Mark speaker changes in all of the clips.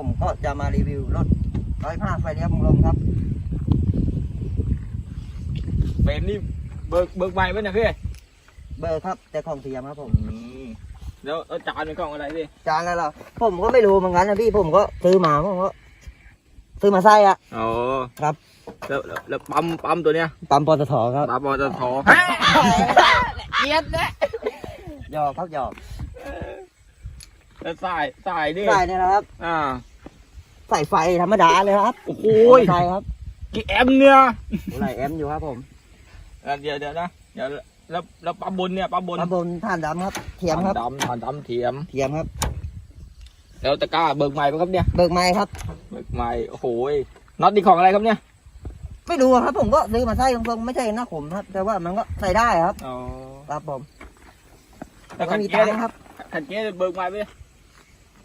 Speaker 1: ผมก็จะมารีวิวรถร้อยผ้าไฟเลี้ยวมุงลมครับ
Speaker 2: เฟรมนี่เบิกเบิกใหม่ไหมเนี่ยพี่
Speaker 1: เบอร์ครับ แต่ของเทียมครับผม
Speaker 2: แล้วแล้วจานเป็นกล้องอะไรพี่
Speaker 1: จานอะไรเหรอผมก็ไม่รู้เหมือนกันนะพี่ผมก็ซื้อมาผมก็ซื้อมาใส่อะ
Speaker 2: อ๋อ
Speaker 1: ครับ
Speaker 2: แล้วแล้วแล้วปั๊มปั๊มตัวเนี้ย
Speaker 1: ปั๊มปตทครับ
Speaker 2: ปั๊มปตทเกียดนะ
Speaker 1: หยอกครับหยอก
Speaker 2: แล้วสายสายนี่
Speaker 1: ใส่เนี่ยนะครับ
Speaker 2: อ่า
Speaker 1: ใส่ไฟธรรมดาเลยครับ
Speaker 2: โอ้โห
Speaker 1: ใช่ครับ
Speaker 2: กี่แอมป์เนี่ย
Speaker 1: ไหลแอมอยู่ครับผม
Speaker 2: อะเดี๋ยวเดี๋ยวนะเดี๋ยวแล้วแล้วปั๊มบนเนี่ยปั๊มบน
Speaker 1: ปั๊มบนท่านดำครับ เทียมครับ
Speaker 2: ดำผ่านดำเทียม
Speaker 1: เทียมครับ
Speaker 2: แล้วตะกร้าเบิกใหม่ปะครับเนี่ย
Speaker 1: เบิกไม้ครับ
Speaker 2: เบิกใหม่ โอ้โหน็อตนี่ของอะไรครับเนี่ย
Speaker 1: ไม่รู้อะครับ ผมก็ซื้อมาใส่ตรงๆไม่ใช่หน้าผมครับ แต่ว่ามันก็ใส่ได้ครับ
Speaker 2: อ๋อ
Speaker 1: ครับผม
Speaker 2: แล้ว
Speaker 1: ก็
Speaker 2: ขัน
Speaker 1: มี
Speaker 2: เกีย
Speaker 1: ตั
Speaker 2: ร์
Speaker 1: งค์ครับ
Speaker 2: ขันเกียร์เบิกใหม่ไปะ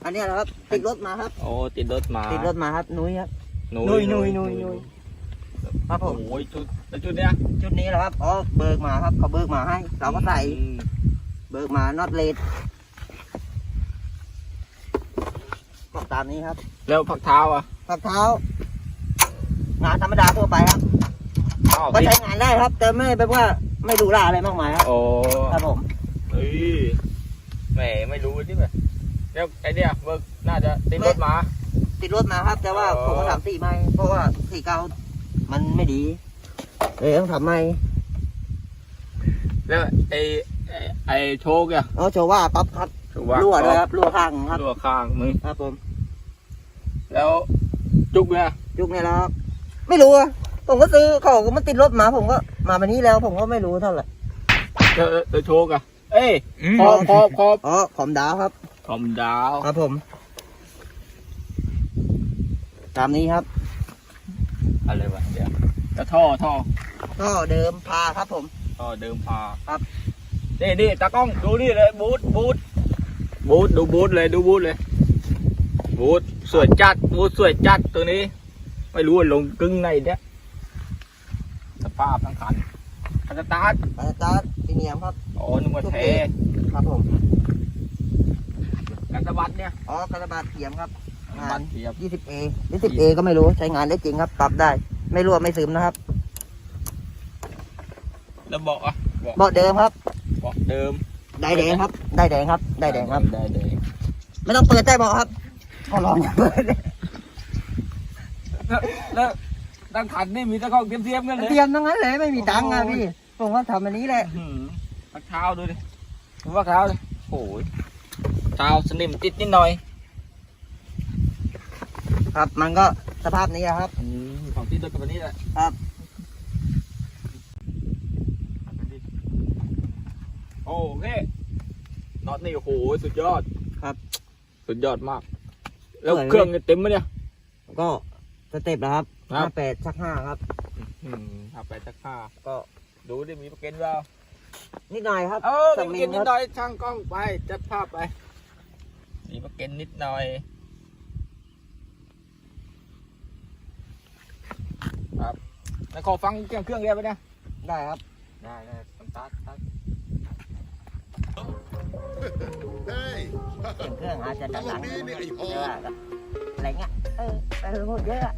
Speaker 1: อันเนี้ยนะครับติดรถมาครับ
Speaker 2: โอ้ติดรถมา
Speaker 1: ติดรถมาครับนุ้ยครับ
Speaker 2: นุ
Speaker 1: นุ้ยนุ้ยนุ้ยนุ้ยครับผม
Speaker 2: โอ้ยชุดแล้วชุดเนี้ย
Speaker 1: ชุดนี้แหละครับอ๋อเบิกมาครับเขาเบิกมาให้ เราก็ใส่
Speaker 2: อืม
Speaker 1: เบิกมาน็อตเลดก็ตามนี้ครับ
Speaker 2: แล้วผักเท้าอะ
Speaker 1: ฝักเท้างานธรรมดาทั่วไปครับ
Speaker 2: อ้าว
Speaker 1: ก็
Speaker 2: ติด
Speaker 1: ใช้งานได้ครับ แต่ไม่แบบว่าไม่ดูแลอะไรมากมายครับ
Speaker 2: โอ้
Speaker 1: ครับผม
Speaker 2: เฮ้ยแหมไม่รู้ที่แบบ แล้วไอเนี้ยเบิกน่าจะติดรถมา
Speaker 1: ติดรถมาครับแต่ว่า
Speaker 2: อ๋อ
Speaker 1: ผมก็ทำสี่ไม่เพราะว่าสี่เก้ามันไม่ดีเลยต้องทำไม่
Speaker 2: แล้วไอไอ้ไอโชคอะ
Speaker 1: เอาโชว์ว่าปั๊บครับ
Speaker 2: ถือว่า
Speaker 1: รั่วเลยครับรั่วข้างครับ
Speaker 2: รั่วข้างมึง
Speaker 1: ครับผม
Speaker 2: แล้วจุกเนี่ย
Speaker 1: ยุคนี้แล้วครับไม่รู้อะผมก็ซื้อเขาก็มาติดรถมาผมก็มาแบบนี้แล้ว ผมก็ไม่รู้เท่าไหร่
Speaker 2: แล้วแล้วแล้วโชคอะเอ้ยคอคอคอ
Speaker 1: อ๋อขอมดาวครับ
Speaker 2: คอมดาว
Speaker 1: ครับผม ตามนี้ครับ
Speaker 2: อะไรวะเดี๋ยวแล้วท่อท่อ
Speaker 1: ก็เดิมพาครับผม
Speaker 2: ท่อเดิมพา
Speaker 1: ครับ
Speaker 2: นี่นี่ตากล้องดูนี่เลยบูทบูทบูทดูบูทเลยดูบูทเลย บูทสวยจัดบูทสวยจัดตัวนี้ ไม่รู้ว่าลงกึ่งในเนี่ยสภาพทั้งคันคันสตาร์ท
Speaker 1: ปาตาตีเนียมครับ
Speaker 2: อ๋อนึกว่าเท
Speaker 1: ครับผม
Speaker 2: กันสะบัดเนี่ย
Speaker 1: อ๋อกระบาดเทียมครับงา
Speaker 2: บั
Speaker 1: น
Speaker 2: ดเทียบ
Speaker 1: 20A 20A ก็ไม่รู้ใช้งานได้จริงครับ ปรับได้ ไม่รั่วไม่ซึมนะครับ
Speaker 2: แล้วเบาะอะเบาะ
Speaker 1: เบาะเดิมครับ
Speaker 2: เบาะเดิม
Speaker 1: ได้แดงครับ ได้แดงครับ ได้แดงครับ
Speaker 2: ได้แดง
Speaker 1: ไม่ต้องเปิดใต้เบาะครับขอลองอย่าเปิด
Speaker 2: แล้วแล้วตั้งขันนี่มีตะกล้องเทียมเทียมๆกันเลย
Speaker 1: เตรียมทั้งนั้นเลยไม่มีตังค์อะพี่ผมว่าทำอันนี้แหละ
Speaker 2: อื้อหือพักเท้าดูดิดูว่าเท้าเลยโอ้ย เท้าสนิมติดนิดหน่อย
Speaker 1: ครับมันก็สภาพนี้อะครับ
Speaker 2: อืมของที่รถกับอันนี้แหละ
Speaker 1: ครับ
Speaker 2: โอเคน็อตนี่โอ้โหสุดยอด
Speaker 1: ครับ
Speaker 2: สุดยอดมาก แล้ว
Speaker 1: สวยไหม
Speaker 2: เครื่องเนี่ยเต็มไหมเนี่ย
Speaker 1: ก็สเต็ปนะครับ
Speaker 2: ครับ
Speaker 1: ห้าแปดชักห้าครับ
Speaker 2: อืมเอาไปสักค่า
Speaker 1: ก็
Speaker 2: ดูดิมีประกันเปล่า
Speaker 1: นิดหน่อยครับ
Speaker 2: เออ
Speaker 1: ส
Speaker 2: มี
Speaker 1: มิ
Speaker 2: ประ
Speaker 1: ง
Speaker 2: กัน
Speaker 1: ครับ
Speaker 2: นิดหน่อยช่างกล้องไปจัดภาพไป มีประกันนิดหน่อย ครับแล้วขอฟังเครื่องเครื่องเรียบไปเนี่ย
Speaker 1: ได้ครับ
Speaker 2: ได้ได้สตาร์ทสตาร์ท
Speaker 3: Hey,
Speaker 1: เสียงเครื่องอาจจะดังๆ
Speaker 3: ตลกดีนี่ไอ้โห
Speaker 1: แต่ว่าก็อะไรเงี้ย เออไปเถอะพูดเยอะ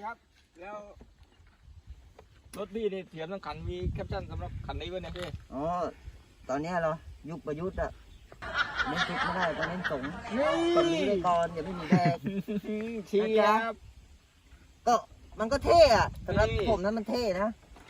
Speaker 2: นี่ครับ แล้วรถพี่นี่เทียมทั้งคันมีแคปชั่นสำหรับคันนี้ไว้เนี่ยพี่
Speaker 1: อ๋อ ตอนเนี้ยเหรายุคประยุทธ์อะเล่นคิดไม่ได้ต้องเล่นสงคนนี้ไปก่อนอย่าไม่มีแดก
Speaker 2: เชียร์ครับ
Speaker 1: ก็มันก็เท่อะสำหรับ
Speaker 2: นี่
Speaker 1: ผมนั้นมันเท่นะ